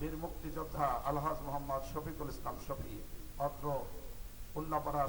বীর মুক্তিযোদ্ধা আলহাজ মোহাম্মদ শফিকুল ইসলাম শফি, অত্র উল্লাপাড়া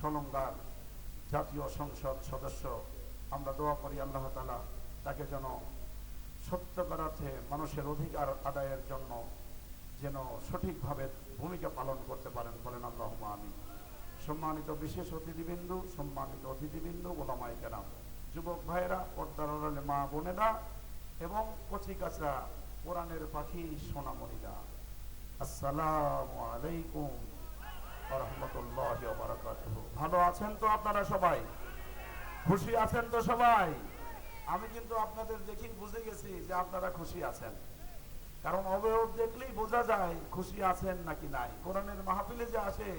সলঙ্গার জাতীয় সংসদ সদস্য। আমরা দোয়া করি আল্লাহ তালা তাকে যেন সত্যকার মানুষের অধিকার আদায়ের জন্য যেন সঠিকভাবে ভূমিকা পালন করতে পারেন বলেন আল্লাহ আমি সম্মানিত বিশেষ অতিথিবৃন্দু, সম্মানিত অতিথিবৃন্দু ওলামাই কেরাম, যুবক ভাইয়েরা, পর্দার মা বোনেরা এবং কচি কাচরা কোরআনের পাখি সোনামণিরা। আসসালামু আলাইকুম রহমতুল্লাহ ভালো আছেন তো আপনারা সবাই? খুশি আছেন তো সবাই? আমি কিন্তু আপনাদের দেখি বুঝে গেছি যে আপনারা খুশি আছেন। কারণ অবয়ব দেখলেই বোঝা যায় খুশি আছেন নাকি নাই। কোরআনের মাহফিলে যে আসে,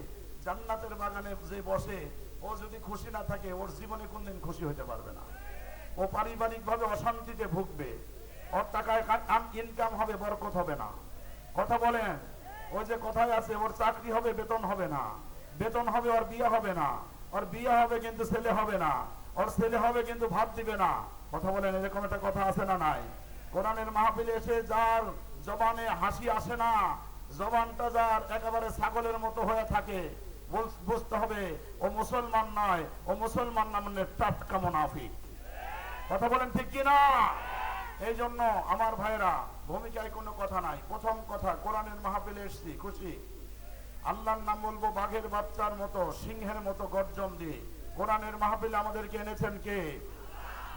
জান্নাতের বাগানে যে বসে, ও যদি খুশি না থাকে, ওর জীবনে কোনদিন খুশি হতে পারবে না। ও পারিবারিক ভাবে অশান্তিতে ভুগবে। ওর টাকায় ইনকাম হবে, বরকত হবে না। কথা বলেন? যে কথায় আছে, ওর চাকরি হবে, বেতন হবে না। বেতন হবে, ওর বিয়ে হবে না। ওর বিয়ে হবে, কিন্তু ছেলে হবে না। ওর ছেলে হবে, কিন্তু ভাত দিবে না। কথা বলেন, এরকম একটা কথা আছে না নাই? কোরআনের মাহফিলে এসে যার জবানে হাসি আসে না, জবানটা যার একেবারে ছাগলের মতো হয়ে থাকে বুঝতে হবে, ও মুসলমান নয়, ও মুসলমান না মানে টাটকা মুনাফিক। কথা বলেন ঠিক কি না এই জন্য আমার ভাইরা ভূমিকায় কোনো কথা নাই। প্রথম কথা, কোরআনের মাহফিলে এসছি, খুশি? আল্লাহর নাম বলব বাঘের বাচ্চার মতো, সিংহের মতো গর্জন দিয়ে। কোরআনের মাহফিলে আমাদেরকে এনেছেন কে?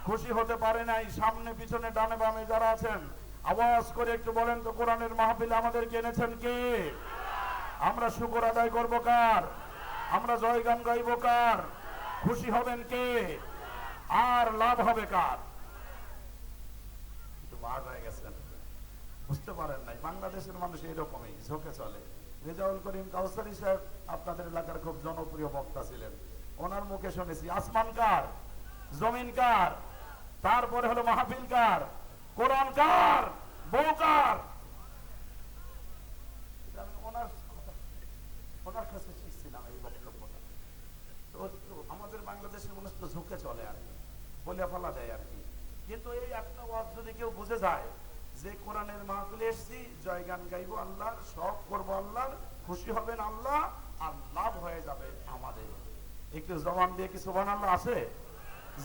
খুশি হতে পারে নাই, সামনে, পিছনে, ডানে, বামে যারা আছেন, আওয়াজ করে একটু বলেন তো, কোরআনের মাহফিলে আমাদেরকে এনেছেন কে? আমরা শুকর আদায় করব কার? আমরা জয়গান গাইব কার? খুশি হবেন কে? আর লাভ হবে কার? একটু হয়ে গেছেন বুঝতে পারেন নাই, বাংলাদেশের মানুষ এরকমই, ঝোঁকে চলে। রেজাউল করিম কাউসারি সাহেব আপনাদের এলাকার খুব জনপ্রিয় বক্তা ছিলেন। ওনার মুখে শুনেছি, আসমান কার? জমিন কার? তারপরে হলো মাহফিল কার? কোরআন কার? বউ কার? আমাদের বাংলাদেশের মানুষ তো ঝুঁকে চলে আর কি, বলে ফেলা যায় আর কি। কিন্তু এই একটা ওয়াজ যদি কেউ বুঝে যায়, যে কোরআনের মাহফিলে এসছি জয়গান গাইবো আল্লাহর, সব করব আল্লাহর, খুশি হবেন আল্লাহ, আর লাভ হয়ে যাবে আমাদের। একটু জবান দিয়ে কি সুবহান আল্লাহ আছে?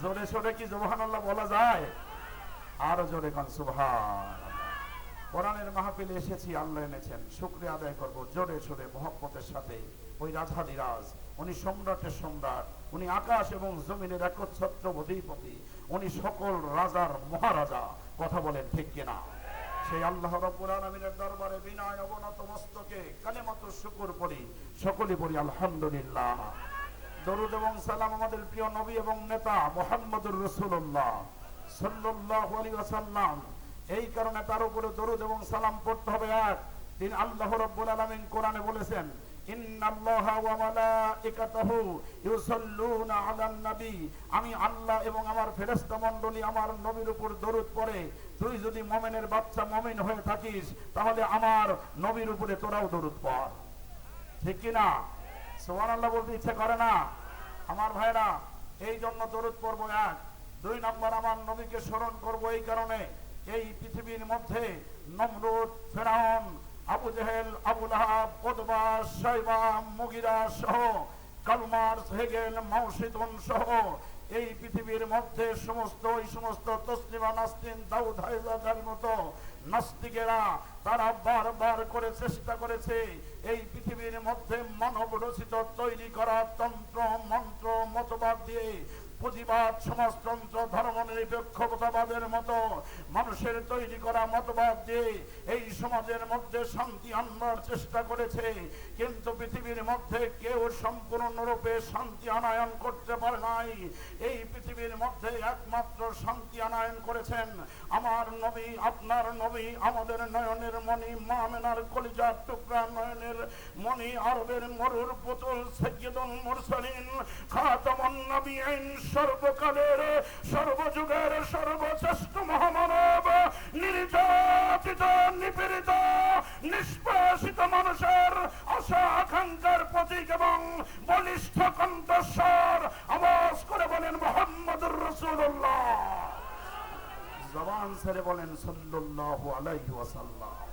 জোরে সোরে কি জবান আল্লাহ বলা যায়? আরও জোরে কান সুবহান কোরআনের মাহফিলে এসেছি, আল্লাহ এনেছেন, শুক্রিয়া আদায় করব, জোরে সোরে মহব্বতের সাথে। ওই রাজাধিরাজ উনি সম্রাটের সম্রাট, উনি আকাশ এবং জমিনের একচ্ছত্র অধিপতি। উনি সকল রাজার মহারাজা। কথা বলেন ঠিক কিনা? সেই আল্লাহ রব্বুল আলামিনের দরবারে বিনয় অবনত মস্তকে শুকর পড়ি সকলে পড়ি আলহামদুলিল্লাহ। দরুদ এবং সালাম আমাদের প্রিয় নবী এবং নেতা মোহাম্মদুর রসুল্লাহ সাল্লাল্লাহু আলাইহি ওয়াসাল্লাম। এই কারণে তার উপরে দরুদ এবং সালাম পড়তে হবে। এক তিনি আল্লাহ রাব্বুল আলামিন কোরআনে বলেছেন আমি আল্লাহ এবং আমার ফেরেশতা মন্ডলী আমার নবীর উপর দরুদ পড়ে, তুই যদি মুমিনের বাচ্চা মুমিন হয়ে থাকিস, তাহলে আমার নবীর উপরে তোরাও দরুদ পড়। ঠিক কি না? আল্লাহ বলতে ইচ্ছে করে না? আমার ভাইরা, এই জন্য দরুদ পড়ব এক। দুই নম্বর, আমার নবীকে স্মরণ করব এই কারণে, এই পৃথিবীর মধ্যে Namrud, Firaun Abu Jahl, Abu Lahab, Utba Shaiba Mughira সহ, কালমার হেগেল মাউসিদুন সহ, এই পৃথিবীর মধ্যে সমস্ত ওই সমস্ত তসলিমা নাস্তিন দাউদ হাইজাদের মতো নাস্তিকেরা, তারা বারবার করে চেষ্টা করেছে এই পৃথিবীর মধ্যে মানব রচিত তৈরি করা তন্ত্র, মন্ত্র, মতবাদ দিয়ে পুঁজিবাদ সমাজতন্ত্র ধর্ম নিরপেক্ষতাবাদের মতো মানুষের তৈরি করা মতবাদ দিয়ে এই সমাজের মধ্যে শান্তি আনবার চেষ্টা করেছে। কিন্তু পৃথিবীর মধ্যে কেউ সম্পূর্ণরূপে শান্তি আনায়ন করতে পারে নাই। এই পৃথিবীর মধ্যে একমাত্র শান্তি আনায়ন করেছেন আমার নবী, আপনার নবী, আমাদের নয়নের মণি, মামেনার কলিজার টুকরা নয়নের মণি, আরবের মরুর পুতুল, সৈয়দুল মুরসালিন, খাতামুন নবীন সর্বকালের, সর্বযুগের, সর্বশ্রেষ্ঠ মহামানব, নির্যাতিত, নিপীড়িত, নিষ্পেষিত মানুষের আশা, আকাঙ্ক্ষার প্রতীক এবং বলিষ্ঠ কণ্ঠস্বর। আওয়াজ করে বলেন মোহাম্মদুর রসুল্লাহ জবান ছেড়ে বলেন সাল্লাহ আলাইহি ওয়াসাল্লাম।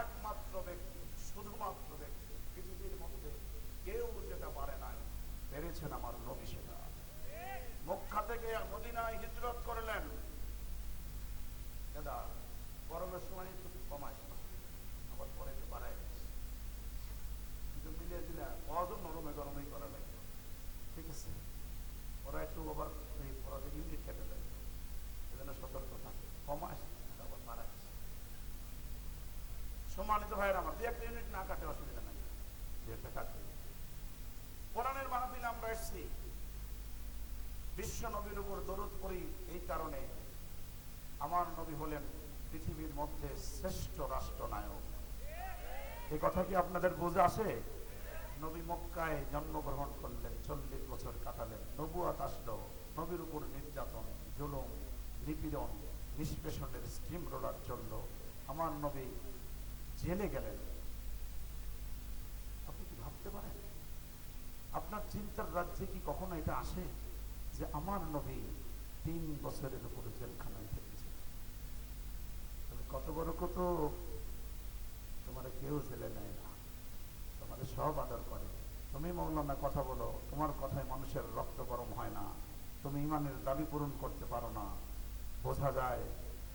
একমাত্র ব্যক্তি, শুধুমাত্র ব্যক্তি, পৃথিবীর মধ্যে কেউ যেটা পারে নাই। পেরেছেন আমার সম্মানিত ভাইয়ের আমার দুই একটা ইউনিট না কাটে অসুবিধা নাই। দুই একটা কাটে। কোরআনের মাহফিলে আমরা এসেছি। বিশ্ব নবীর উপর দরদ পড়ি এই কারণে আমার নবী হলেন পৃথিবীর মধ্যে শ্রেষ্ঠ রাষ্ট্রনায়ক। এই কথা কি আপনাদের বোঝা আসে? নবী মক্কায় জন্মগ্রহণ করলেন, চল্লিশ বছর কাটালেন, নবুয়াত আসলো, নবীর উপর নির্যাতন, জুলুম, নিপীড়ন, নিষ্পেষণের স্টিম রোলার চলল। আমার নবী জেলে গেলেন। আপনি কি ভাবতে পারেন? আপনার চিন্তার রাজ্যে কি কখনো এটা আসে যে আমার নবী তিন বছরের উপরে জেলখানায় থেকেছে? কত বড় কত? তোমার কেউ জেলে নেয় না। তোমাদের সব আদর করে। তুমি মৌলানা, কথা বলো। তোমার কথায় মানুষের রক্ত গরম হয় না। তুমি ইমানের দাবি পূরণ করতে পারো না। বোঝা যায়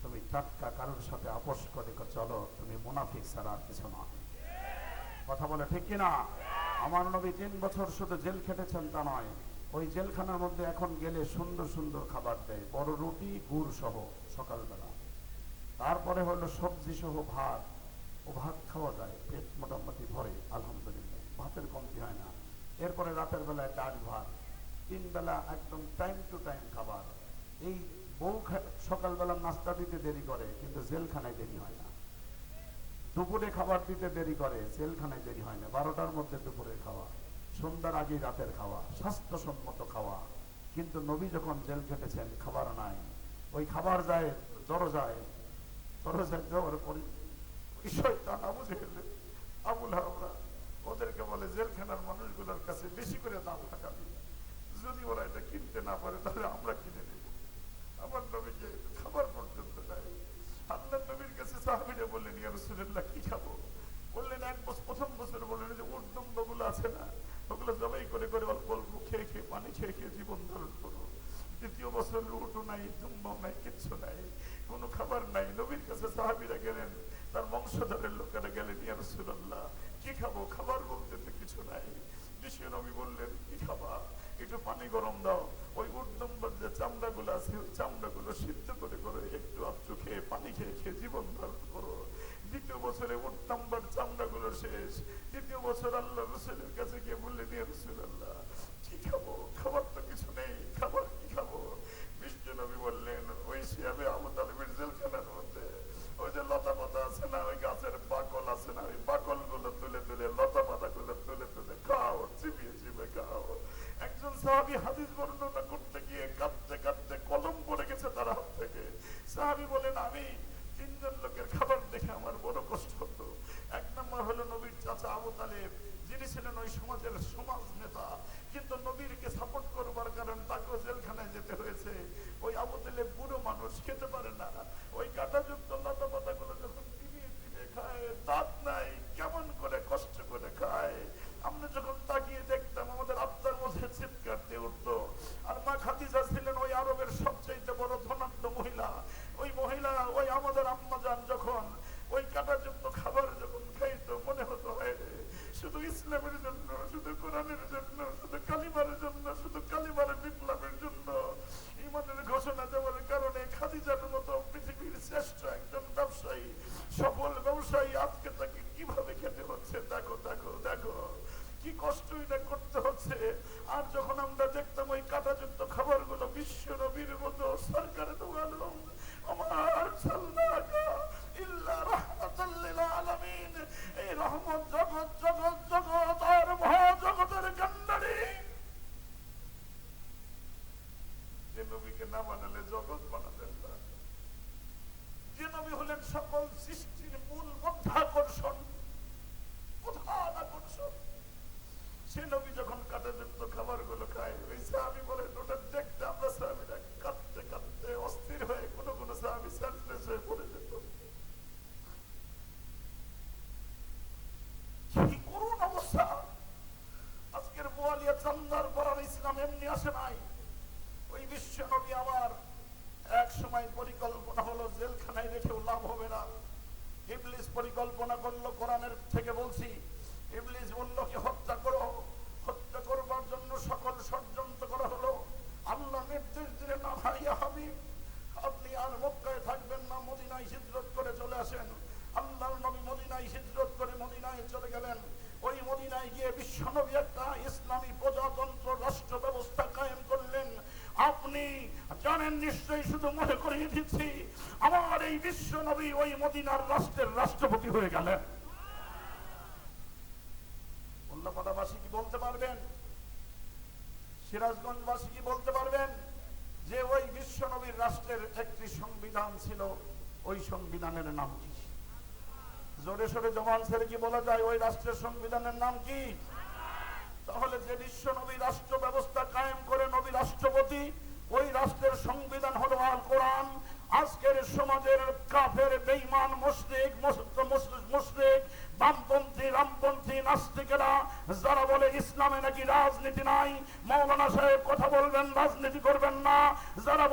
তুমি টাটকা কারোর সাথে আপোষ করে চলো, তুমি মুনাফিক ছাড়া আর কিছু না কথা বলে ঠিক কিনা? আমার নবী তিন বছর শুধু জেল খেটেছেন তা নয়, ওই জেলখানার মধ্যে এখন গেলে সুন্দর সুন্দর খাবার দেয়, বড় রুটি, গুড় সহ, সকালবেলা। তারপরে হলো সবজি সহ ভাত, ও ভাত খাওয়া যায়, পেট মোটামুটি ভরে, আলহামদুলিল্লাহ। ভাতের কমতি হয় না। এরপরে রাতের বেলায় ডাল ভাত, তিন বেলা একদম টাইম টু টাইম খাবার। এই খা- সকালবেলা নাস্তা দিতে দেরি করে, কিন্তু জেলখানায় দেরি হয় না। দুপুরে খাবার দিতে দেরি করে, জেলখানায় দেরি হয় না। বারোটার মধ্যে দুপুরে খাওয়া, সন্ধ্যার আগে রাতের খাওয়া, স্বাস্থ্যসম্মত খাওয়া। কিন্তু নবী যখন জেল কেটেছেন খাবার নাই। ওই খাবার যায়, দরজায় দরজায় যাওয়ার পরে শয়তান আবুল ওদেরকে বলে, জেলখানার মানুষগুলোর কাছে বেশি করে দাম টাকা যদি ওরা এটা কিনতে না পারে তাহলে আমরা কিনে নেব আমার নবীকে খাবার পর্যন্ত দেয় আল্লাহ নবীর কাছে সাহাবিরা বললেন ইয়া রাসূলুল্লাহ কি খাব বললেন এক বছর প্রথম বছর বললেন যে উর্দমগুলো আছে না ওগুলো জবাই করে করে অল্প অল্প খেয়ে খেয়ে পানি খেয়ে খেয়ে জীবন ধারণ করো দ্বিতীয় বছর উঠো নাই দুম্বাও নাই কিচ্ছু নাই কোনো খাবার নাই নবীর কাছে সাহাবিরা গেলেন তার বংশধরের লোকেরা গেলেন ইয়া কি খাব খাবার বলতে তো কিছু নাই। বিশ্ব নবী বললেন, কি খাবা একটু পানি গরম দাও। একজন সাহাবি হাদিস বর্ণনা করতে গিয়ে কাঁদতে কাঁদতে কলম পড়ে গেছে তার হাত থেকে সাহাবি বলেন আমি তিনজন লোকের খাবার দেখে আমার বড় কষ্ট হতো এক নম্বর হলো নবীর চাচা আবু তালেব যিনি ছিলেন ওই সমাজের সমাজ নেতা কিন্তু নবীরকে সাপোর্ট করবার কারণে তাকেও জেলখানায় যেতে হয়েছে ওই আবু তালেব বুড়ো মানুষ খেতে পারে না ওই কাঁটাযুক্ত লতা পাতা গুলো যখন চিবিয়ে চিবিয়ে খায় দাঁত নাই কেমন করে কষ্ট করে খায় আমরা যখন তাকিয়ে দেখতাম আমাদের আত্মার মধ্যে চিৎকার দিয়ে উঠতো আর মা খাদিজা ছিলেন ওই আরবের সবচাইতে বড় ধনাঢ্য মহিলা ওই মহিলা ওই আমাদের আম্মাজান যখন ওই কাটাযুক্ত খাবার যখন খাইতো মনে হতো হয় রে শুধু ইসলামের জন্য শুধু কোরআনের জন্য শুধু কালিমারের জন্য শুধু কালিমারের বিপ্লবের জন্য ইমানের ঘোষণা দেওয়ার কারণে খাদিজার মতো পৃথিবীর শ্রেষ্ঠ একজন ব্যবসায়ী সফল ব্যবসায়ী আজকে তাকে কীভাবে খেতে হচ্ছে দেখো দেখো দেখো কি কষ্ট এটা করতে হচ্ছে আর যখন আমরা দেখতাম ওই কাঁটাযুক্ত খাবারগুলো বিশ্ব নবীর মতো সরকারে তো আলম আমার সাল্লাকা ইল্লা রাহমাতাল লিল আলামিন এই রহমত জগৎ জগৎ জগৎ আর মহা জগতের কান্ডারি যে নবীকে না বানালে জগৎ বানাতেন না যে নবী হলেন সকল সৃষ্টির মূল মধ্যাকর্ষণ প্রধান আকর্ষণ সে নবী যখন কাটাযুক্ত খাবারগুলো খায় ওই সাহাবি বলে ওটা দেখতে আমরা সাহাবিরা কাঁদতে কাঁদতে অস্থির হয়ে কোন কোন সাহাবি সেন্সলেস হয়ে পড়ে যেত কি করুন অবস্থা আজকের বোয়ালিয়া চান্দার পরার ইসলাম এমনি আসে নাই ওই বিশ্ব নবী আমার এক সময় পরিকল্পনা হলো জেলখানায় রেখেও লাভ হবে না ইবলিস পরিকল্পনা করল কোরআনের থেকে বলছি ইবলিস বলল কি হত্যা করো হত্যা করবার জন্য সকল ষড়যন্ত্র করা হলো আল্লাহ নির্দেশ দিলেন না ভাইয়া হাবিব আপনি আর মক্কায় থাকবেন না মদিনায় হিজরত করে চলে আসেন আল্লাহর নবী মদিনায় হিজরত জানেন নিশ্চয়ই শুধু মনে করিয়ে দিচ্ছি আমার এই বিশ্ব নবী ওই মদিনার রাষ্ট্রের রাষ্ট্রপতি হয়ে গেলেন। কি বলতে পারবেন? কি বলতে পারবেন? যে ওই বিশ্ব নবীর রাষ্ট্রের একটি সংবিধান ছিল, ওই সংবিধানের নাম কি? জোরে সোরে জমান ছেড়ে কি বলা যায়, ওই রাষ্ট্রের সংবিধানের নাম কি? তাহলে যে বিশ্ব নবী রাষ্ট্র ব্যবস্থা কায়েম করে নবী রাষ্ট্রপতি, ওই রাষ্ট্রের সংবিধান হলো আল কোরআন আজকের সমাজের কাফের বেইমান মুসলিক মুসলিক বামপন্থী, রামপন্থী, নাস্তিকেরা, যারা বলে ইসলামে নাকি রাজনীতি নাই, মৌলানা সাহেব কথা বলবেন, রাজনীতি করবেন না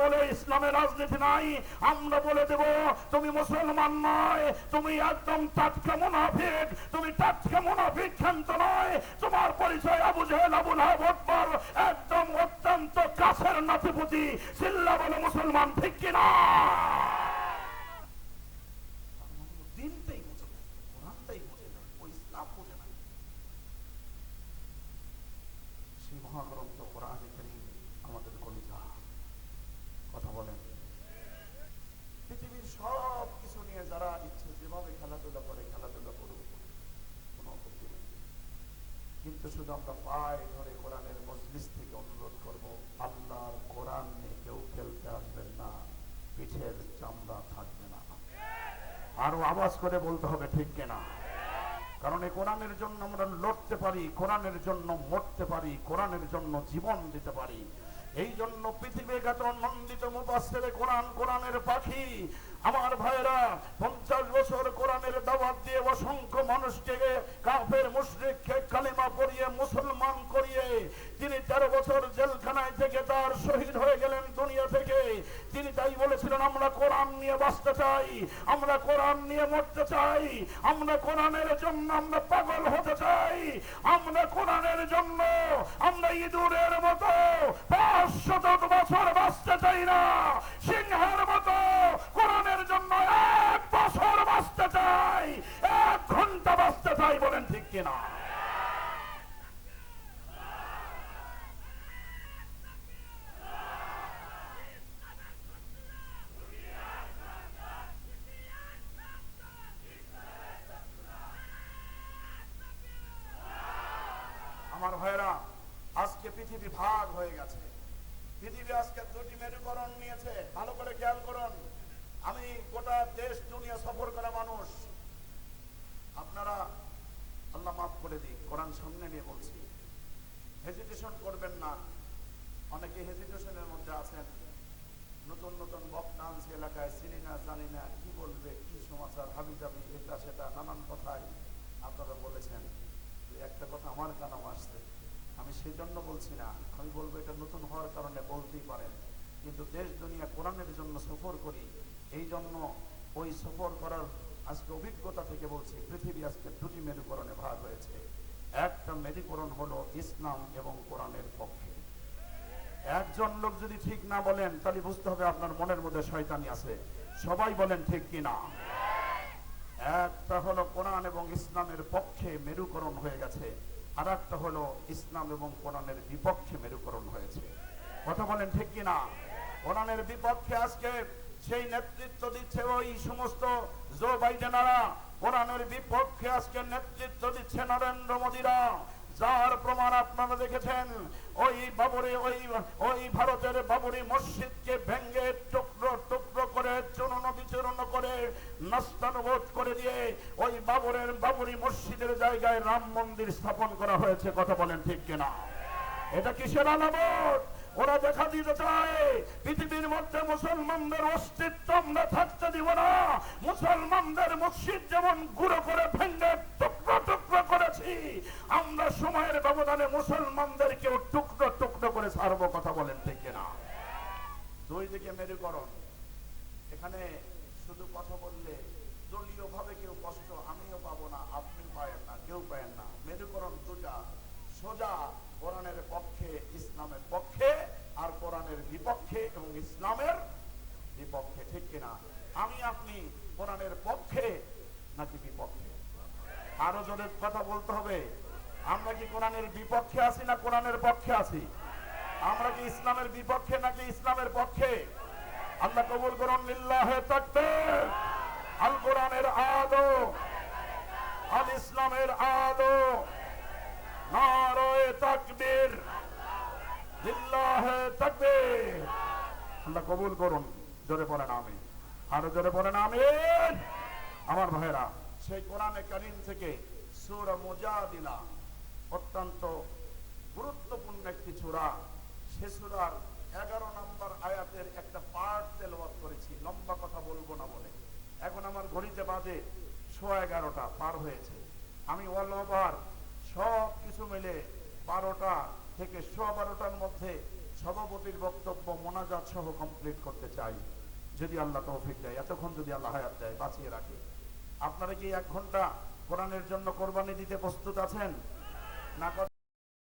বলে ইসলামে রাজনীতি নাই, আমরা বলে দেব, তুমি মুসলমান নয়, তুমি একদম টাটকা মুনাফিক, তুমি টাটকা মুনাফিক ক্ষান্ত নয়। তোমার পরিচয় আবু জেহেল, আবু লাহাব, আকবর, একদম অত্যন্ত কাছের নাতিপুতি। চিল্লা বলে মুসলমান ঠিক কিনা দিনটাই বোঝে না কোরআনটাই বোঝে না ওই ইসলাম বোঝে না সেই মহাগ্রন্থ কোরআনে কারীম আমাদের কলিজা কথা বলেন পৃথিবীর সব কিছু নিয়ে যারা ইচ্ছে যেভাবে খেলাধুলা করে খেলাধুলা করুক কোনো আপত্তি নেই কিন্তু শুধু আমরা পায়ে ধরে কোরআনের মজলিস থেকে অনুরোধ করব, আল্লাহর কোরআন নিয়ে কেউ খেলতে আসবেন না, পিঠের চামড়া থাকবে না। আরও আওয়াজ করে বলতে হবে ঠিক কিনা? কারণ এই কোরআনের জন্য আমরা লড়তে পারি, কোরআনের জন্য মরতে পারি, কোরআনের জন্য জীবন দিতে পারি। এই জন্য পৃথিবীগত নন্দিত মুবাসের কোরআন, কোরআনের পাখি। আমার ভাইরা পঞ্চাশ বছর কোরআনের দাওয়াত দিয়ে অসংখ্য মানুষকে কাফের, মুশ্রিককে কালিমা পড়িয়ে, মুসলমান করিয়ে, তিনি তেরো বছর জেলখানায় থেকে তার শহীদ হয়ে গেলেন দুনিয়া থেকে তিনি তাই বলেছিলেন, আমরা কোরআন নিয়ে বাঁচতে চাই, আমরা কোরআন নিয়ে মরতে চাই, আমরা কোরআনের জন্য আমরা পাগল হতে চাই, আমরা কোরআনের জন্য আমরা ইঁদুরের মতো পাঁচ শত বছর বাঁচতে চাই না, সিংহের মতো কোরআনের জন্য আমার ভাইরা আজকে পৃথিবী ভাগ হয়ে গেছে। পৃথিবী আজকে দুটি মেরুকরণ নিয়েছে। ভালো করে খেয়াল করুন। আমি গোটা দেশ, দুনিয়া সফর করা মানুষ। আপনারা আল্লাহ মাফ করে দিই কোরআন সামনে নিয়ে বলছি। হেজিটেশন করবেন না। অনেকে হেজিটেশনের মধ্যে আছেন। নতুন নতুন বক্তা আনছে এলাকায়, চিনি না, জানি না, কি বলবে, কি সমাচার হাবি জাবি এটা, সেটা, নানান কথাই আপনারা বলেছেন। একটা কথা আমার কানাও আসছে। আমি সেই জন্য বলছি না, আমি বলব এটা নতুন হওয়ার কারণে বলতেই পারেন। কিন্তু দেশ, দুনিয়া, কোরআনের জন্য সফর করি, এই জন্য ওই সফর করার আজকে অভিজ্ঞতা থেকে বলছি, পৃথিবী আজকে দুটি মেরুকরণে ভাগ হয়েছে। একটা মেরুকরণ হলো ইসলাম এবং কোরআনের পক্ষে। একজন লোক যদি ঠিক না বলেন, তাহলে বুঝতে হবে আপনার মনের মধ্যে শয়তানি আছে। সবাই বলেন ঠিক কিনা। একটা হলো কোরআন এবং ইসলামের পক্ষে মেরুকরণ হয়ে গেছে আর একটা হলো ইসলাম এবং কোরআনের বিপক্ষে মেরুকরণ হয়েছে। কথা বলেন ঠিক কিনা? কোরআনের বিপক্ষে আজকে সেই নেতৃত্ব দিচ্ছে ওই সমস্ত জো বাইডেনারা। কোরআনের বিপক্ষে আজকে নেতৃত্ব দিচ্ছে নরেন্দ্র মোদীরা। যার প্রমাণ আপনারা দেখেছেন, ওই বাবরি, ওই ওই ভারতের বাবরি মসজিদকে ভেঙ্গে টুকরো টুকরো করে চূর্ণ বিচূর্ণ করে নাস্তানুবোধ করে দিয়ে ওই বাবরের বাবরি মসজিদের জায়গায় রাম মন্দির স্থাপন করা হয়েছে, কথা বলেন ঠিক কিনা? এটা কিসের আলামত? ওরা দেখা দিতে চায়, পৃথিবীর মধ্যে মুসলমানদের অস্তিত্ব আমরা থাকতে দিব না। মুসলমানদের মসজিদ যেমন গুঁড়ো করে ভেঙ্গে টুকরো টুকরো করেছি, আমরা সময়ের ব্যবধানে মুসলমানদেরকেও টুকরো টুকরো করে ছাড়বো, কথা বলেন ঠিক কিনা? দুই দিকে মেরুকরণ। এখানে শুধু কথা বললে দলীয় ভাবে কেউ কষ্ট আমিও পাবো না আপনি পায়েন না, কেউ পায়েন না। মেরুকরণ দুটা, সোজা কোরআনের পক্ষে, ইসলামের পক্ষে আর কোরআনের বিপক্ষে এবং ইসলামের বিপক্ষে, ঠিক কিনা? আমি আপনি কোরআনের পক্ষে নাকি বিপক্ষে? আরও জনের কথা বলতে হবে। আমরা কি কোরআনের বিপক্ষে আছি না কোরআনের পক্ষে আছি? আমরা কি ইসলামের বিপক্ষে নাকি ইসলামের পক্ষে? আল্লাহ কবুল করুন, লিল্লাহে তাকবীর। আল কোরআনের আলো আল ইসলামের আলো নারায়ে তাকবীর। লিল্লাহে তাকবীর। আল্লাহ কবুল করুন। জোরে পড়েন আমি আরও জোরে পড়েন আমিন। আমার ভাইরা সেই কোরআনে কারিম থেকে সূরা মুজাদিলা, অত্যন্ত গুরুত্বপূর্ণ একটি সূরা। সে সূরার এগারো আয়াতের একটা পার্ট তেলাওয়াত করেছি, লম্বা কথা বলব না বলে। এখন আমার ঘড়িতে বাজে সোয়া এগারোটা, পার হয়েছে। আমি অল ওভার, সব কিছু মিলে বারোটা থেকে সোয়া বারোটার মধ্যে সভাপতির বক্তব্য মোনাজাত সহ কমপ্লিট করতে চাই। যদি আল্লাহ তৌফিক দেয়, এতক্ষণ যদি আল্লাহ হায়াত দেয়, বাঁচিয়ে রাখে। আপনারা কি এক ঘণ্টা কোরআনের জন্য কোরবানি দিতে প্রস্তুত আছেন? না